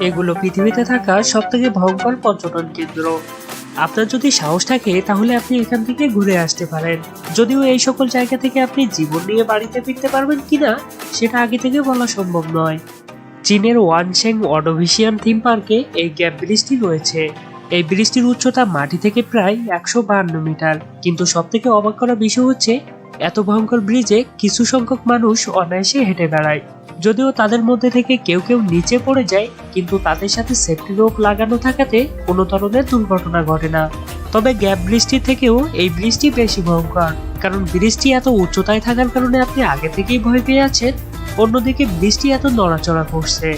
এগুলো পৃথিবীতে থাকা সব থেকে ভয়ঙ্কর পর্যটন কেন্দ্র। আপনার যদি সাহস থাকে, তাহলে আপনি এখান থেকে ঘুরে আসতে পারেন। যদিও এই সকল জায়গা থেকে আপনি জীবন নিয়ে বাড়িতে ফিরতে পারবেন কিনা, সেটা আগে থেকে বলা সম্ভব নয়। চীনের ওয়ানশেং অডোভিশিয়ান থিম পার্কে এই গ্যাপ ব্রিজটি রয়েছে। এই ব্রিজটির উচ্চতা মাটি থেকে প্রায় একশো মিটার। কিন্তু সব থেকে অবাক করা বিষয় হচ্ছে এত ভয়ঙ্কর ব্রিজে কিছু সংখ্যক মানুষ অনায়াসে হেঁটে বেড়ায়। যদিও তাদের মধ্যে থেকে কেউ কেউ নিচে পড়ে যায়, কিন্তু তাদের সাথে সেফটি রোপ লাগানো থাকাতে কোনো ধরনের দুর্ঘটনা ঘটে না। তবে গ্যাপ ব্রিজটি থেকেও এই ব্রিজটি বেশি ভয়ঙ্কর, কারণ ব্রিজটি এত উচ্চতায় থাকার কারণে আপনি আগে থেকেই ভয় পেয়ে আছেন, অন্যদিকে বৃষ্টি এত নড়াচড়া করছে।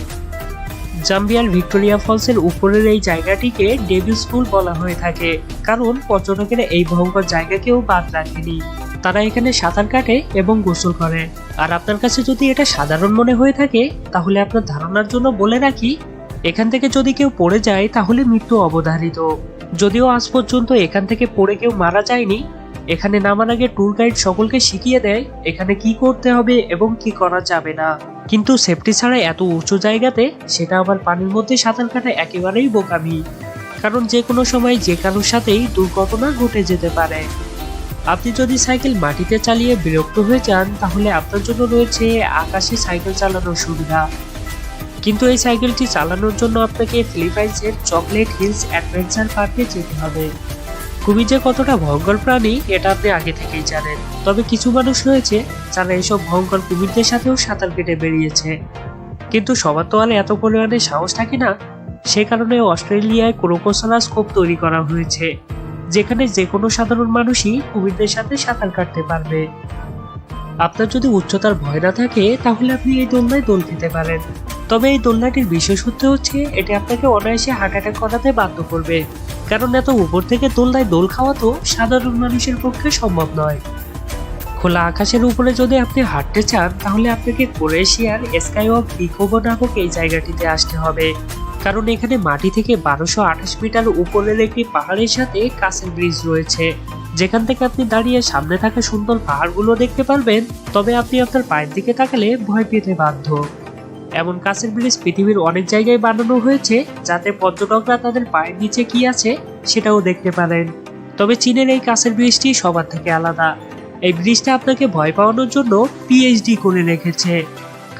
জাম্বিয়ার ভিক্টোরিয়া ফলসের উপরের এই জায়গাটিকে ডেভিলস পুল বলা হয়ে থাকে, কারণ পর্যটকেরা এই ভয়ঙ্কর জায়গাকেও বাদ রাখেনি। তারা এখানে সাঁতার কাটে এবং গোসল করে। আর আপনার কাছে যদি এটা সাধারণ মনে হয়ে থাকে, তাহলে আপনার ধারণার জন্য বলে রাখি, এখান থেকে যদি কেউ পড়ে যায়, তাহলে মৃত্যু অবধারিত। যদিও আজ পর্যন্ত এখান থেকে পড়ে কেউ মারা যায়নি, এখানে নামার আগে ট্যুর গাইড সকলকে শিখিয়ে দেয় এখানে কি করতে হবে এবং কি করা যাবে না। কিন্তু সেফটি ছাড়া এত উঁচু জায়গাতে সেটা আবার পানির মধ্যে সাঁতার কাটা একেবারেই বোকামি। কারণ যে কোনো সময় যে কারোর সাথেই দুর্ঘটনা ঘটে যেতে পারে। আপনি যদি সাইকেল মাটিতে চালিয়ে বিরক্ত হয়ে যান, তাহলে আপনার জন্য রয়েছে আকাশে সাইকেল চালানোর সুবিধা। কিন্তু এই সাইকেলটি চালানোর জন্য আপনাকে ফিলিপাইন্সের চকলেট হিলস অ্যাডভেঞ্চার পার্কে যেতে হবে। খুবই যে কতটা ভয়ঙ্কর প্রাণী, এটা আপনি আগে থেকেই জানেন। তবে কিছু মানুষ রয়েছে, যারা এইসব ভয়ঙ্কর কুমিরদের সাথেও সাঁতার কেটে বেরিয়েছে। কিন্তু সবার তো এত পরিমাণে সাহস থাকে না, সে কারণে অস্ট্রেলিয়ায় ক্রোকোসালাস কোপ তৈরি করা হয়েছে। যেখানে যে কোনো সাধারণ মানুষই কুমিরদের সাথে সাঁতার কাটতে পারবে। আপনার যদি উচ্চতার ভয় না থাকে, তাহলে আপনি এই দোলনায় দোল খেতে পারেন। তবে এই দোলনাটির বিশেষত্ব হচ্ছে, এটি আপনাকে অনায়াসে হার্ট অ্যাটাক করাতে বাধ্য করবে। কারণ এত উপর থেকে দোলনায় দোল খাওয়া তো সাধারণ মানুষের পক্ষে সম্ভব নয়। খোলা আকাশের উপরে যদি আপনি হাঁটতে চান, তাহলে আপনাকে ক্রোয়েশিয়ার স্কাই অফ বিকোবো নামক এই জায়গাটিতে আসতে হবে। কারণ এখানে মাটি থেকে বারোশো আঠাশ মিটার উপরের একটি পাহাড়ের সাথে কাছের ব্রিজ রয়েছে। যেখান থেকে আপনি দাঁড়িয়ে সামনে থাকা সুন্দর পাহাড়গুলো দেখতে পারবেন, তবে আপনি আপনার পায়ের দিকে তাকালে ভয় পেতে বাধ্য। এমন কাছের ব্রিজ পৃথিবীর অনেক জায়গায় বানানো হয়েছে, যাতে পর্যটকরা তাদের পায়ের নিচে কি আছে সেটাও দেখতে পারেন। তবে চীনের এই কাছের ব্রিজটি সবার থেকে আলাদা। এই ব্রিজটা আপনাকে ভয় পাওয়ানোর জন্য পিএইচডি করে রেখেছে।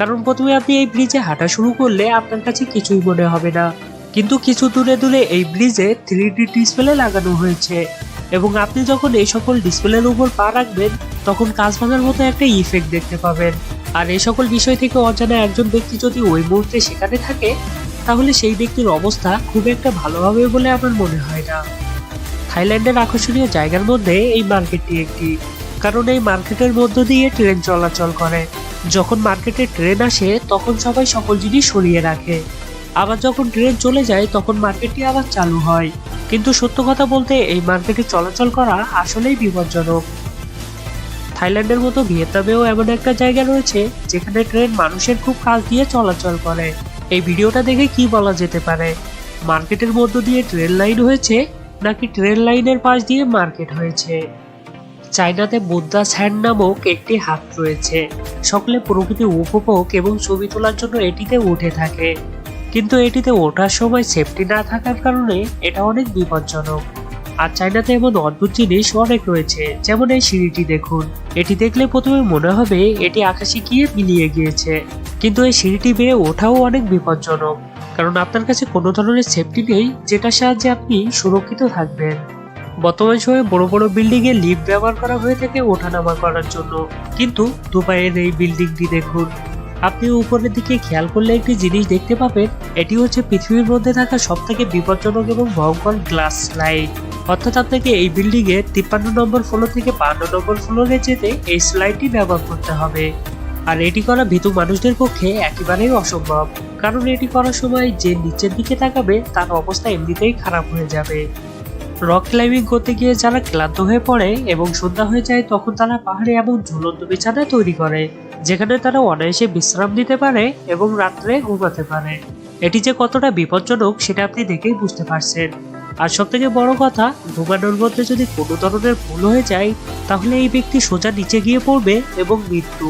কারণ প্রথমে আপনি এই ব্রিজে হাঁটা শুরু করলে আপনার কাছে কিছুই মনে হবে না। কিন্তু কিছু দূরে দূরে এই ব্রিজে থ্রি ডি ডিসপ্লে লাগানো হয়েছে। এবং আপনি যখন এই সকল ডিসপ্লের উপর পা রাখবেন, তখন কাজ ভাঙার মতো একটা ইফেক্ট দেখতে পাবেন। আর এই সকল বিষয় থেকে অজানা একজন ব্যক্তি যদি ওই মুহূর্তে সেখানে থাকে, তাহলে সেই ব্যক্তির অবস্থা খুব একটা ভালো হবে বলে আমার মনে হয় না। থাইল্যান্ডের আকর্ষণীয় জায়গার মধ্যে এই মার্কেটটি একটি। কারণ এই মার্কেটের মধ্য দিয়ে ট্রেন চলাচল করে। যখন মার্কেটে ট্রেন আসে, তখন সবাই সকল জিনিস সরিয়ে রাখে। আবার যখন ট্রেন চলে যায়, তখন মার্কেটটি আবার চালু হয়। কিন্তু সত্য কথা বলতে, এই মার্কেটে চলাচল করা আসলেই বিপজ্জনক। থাইল্যান্ডের মতো ভিয়েতনামেও এমন একটা জায়গা রয়েছে, যেখানে ট্রেন মানুষের খুব কাছ দিয়ে চলাচল করে। এই ভিডিওটা দেখে কি বলা যেতে পারে? মার্কেটের মধ্য দিয়ে ট্রেন লাইন হয়েছে, নাকি ট্রেন লাইনের পাশ দিয়ে মার্কেট হয়েছে? চায়নাতে বুদ্ধা স্যান্ড নামক একটি হাত রয়েছে। সকলে প্রকৃতি উপভোগ এবং ছবি তোলার জন্য এটিতে উঠে থাকে। কিন্তু এটিতে ওঠার সময় সেফটি না থাকার কারণে এটা অনেক বিপজ্জনক। আর চায়নাতে এমন অদ্ভুত জিনিস অনেক রয়েছে, যেমন এই সিঁড়িটি দেখুন। এটি দেখলে প্রথমে মনে হবে এটি আকাশে গিয়ে মিলিয়ে গিয়েছে। কিন্তু এই সিঁড়িটি বেয়ে ওঠাও অনেক বিপজ্জনক। কারণ আপনার কাছে কোনো ধরনের সেফটি নেই, যেটার সাহায্যে আপনি সুরক্ষিত থাকবেন। বর্তমান সময়ে বড় বড় বিল্ডিং এ লিফট ব্যবহার করা হয়ে থাকে ওঠানামা করার জন্য। কিন্তু দুবাইয়ের এই বিল্ডিংটি দেখুন। আপনি উপরের দিকে খেয়াল করলে একটি জিনিস দেখতে পাবেন, এটি হচ্ছে পৃথিবীর মধ্যে থাকা সব থেকে বিপজ্জনক এবং ভয়ঙ্কর গ্লাস স্লাইড অর্থাৎ আপনাকে এই বিল্ডিং এর তিপ্পান্ন নম্বর ফ্লোর থেকে বান্ন নম্বর ফ্লোরে যেতে এই স্লাইডটি ব্যবহার করতে হবে। আর এটি করা ভীতু মানুষদের পক্ষে একেবারেই অসম্ভব। কারণ এটি করার সময় যে নিচের দিকে তাকাবে, তার অবস্থা এমনিতেই খারাপ হয়ে যাবে। রক ক্লাইম্বিং করতে গিয়ে যারা ক্লান্ত হয়ে পড়ে এবং সন্ধ্যা হয়ে যায়, তখন তারা পাহাড়ে এমন ঝুলন্ত বিছানা তৈরি করে, যেখানে তারা অনায়াসে বিশ্রাম নিতে পারে এবং রাত্রে ঘুমাতে পারে। এটি যে কতটা বিপজ্জনক, সেটা আপনি দেখেই বুঝতে পারছেন। আর সব থেকে বড় কথা, ঘুমানোর মধ্যে যদি কোনো ধরনের ভুল হয়ে যায়, তাহলে এই ব্যক্তি সোজা নিচে গিয়ে পড়বে এবং মৃত্যু।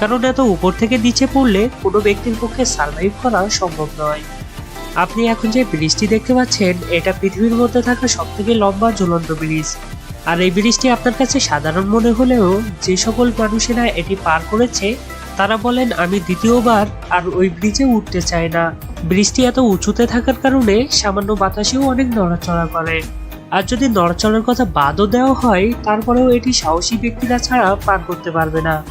কারণ এত উপর থেকে নিচে পড়লে কোনো ব্যক্তির পক্ষে সার্ভাইভ করা সম্ভব নয়। আপনি এখন যে ব্রিজটি দেখতে পাচ্ছেন, এটা পৃথিবীর মধ্যে থাকা সব থেকে লম্বা ঝুলন্ত ব্রিজ। আর এই ব্রিজটি আপনার কাছে সাধারণ মনে হলেও যে সকল মানুষেরা এটি পার করেছে, তারা বলেন, আমি দ্বিতীয়বার আর ওই ব্রিজে উঠতে চাই না। ব্রিজটি এত উঁচুতে থাকার কারণে সামান্য বাতাসেও অনেক নড়াচড়া করে। আর যদি নড়াচড়ার কথা বাদও দেওয়া হয়, তারপরেও এটি সাহসী ব্যক্তিরা ছাড়া পার করতে পারবে না।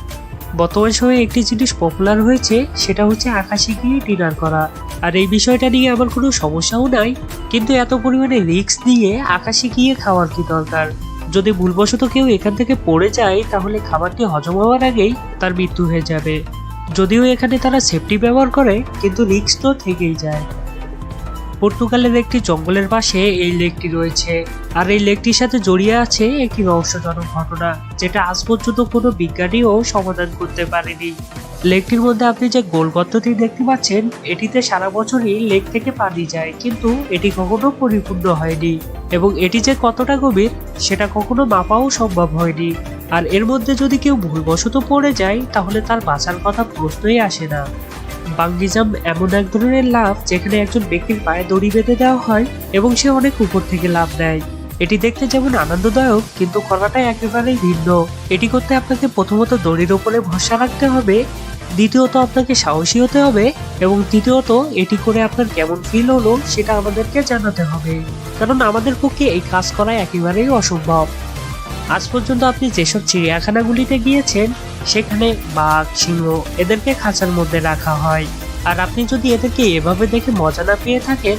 বর্তমান সময়ে একটি জিনিস পপুলার হয়েছে, সেটা হচ্ছে আকাশে গিয়ে ডিনার করা। আর এই বিষয়টা নিয়ে আমার কোনো সমস্যাও নাই, কিন্তু এত পরিমাণে রিস্ক নিয়ে আকাশে গিয়ে খাওয়ার কি দরকার? যদি ভুলবশত কেউ এখান থেকে পড়ে যায়, তাহলে খাবারটি হজম হওয়ার আগেই তার মৃত্যু হয়ে যাবে। যদিও এখানে তারা সেফটি ব্যবহার করে, কিন্তু রিক্স তো থেকেই যায়। পর্তুগালের একটি জঙ্গলের পাশে এই লেকটি রয়েছে, আর এই লেকটির সাথে জড়িয়ে আছে একটি রহস্যজনক ঘটনা, যেটা আজ পর্যন্ত কোনো বিজ্ঞানীও সমাধান করতে পারেনি। লেকটির মধ্যে আপনি যে গোল গর্তটি দেখতে পাচ্ছেন, এটিতে সারা বছরই লেক থেকে পানি যায়, কিন্তু এটি কখনো পরিপূর্ণ হয়নি এবং এটি যে কতটা গভীর, সেটা কখনো মাপাও সম্ভব হয়নি। আর এর মধ্যে যদি কেউ ভুলবশত পড়ে যায়, তাহলে তার বাঁচার কথা প্রশ্নই আসে না। বাঙ্গিজাম এমন এক ধরনের লাভ যেখানে একজন ব্যক্তির পায়ে দড়ি বেঁধে দেওয়া হয় এবং সে অনেক উপর থেকে লাভ নেয় এটি দেখতে যেমন আনন্দদায়ক, কিন্তু করাটাই একেবারেই ভিন্ন। এটি করতে আপনাকে প্রথমত দড়ির ওপরে ভরসা রাখতে হবে, দ্বিতীয়ত আপনাকে সাহসী হতে হবে, এবং তৃতীয়ত এটি করে আপনার কেমন ফিল হলো সেটা আমাদেরকে জানাতে হবে। কারণ আমাদের পক্ষে এই কাজ করা একেবারেই অসম্ভব। আজ পর্যন্ত আপনি যেসব চিড়িয়াখানাগুলিতে গিয়েছেন, সেখানে বাঘ, সিংহ এদেরকে খাঁচার মধ্যে রাখা হয়। আর আপনি যদি এদেরকে এভাবে দেখে মজা না পেয়ে থাকেন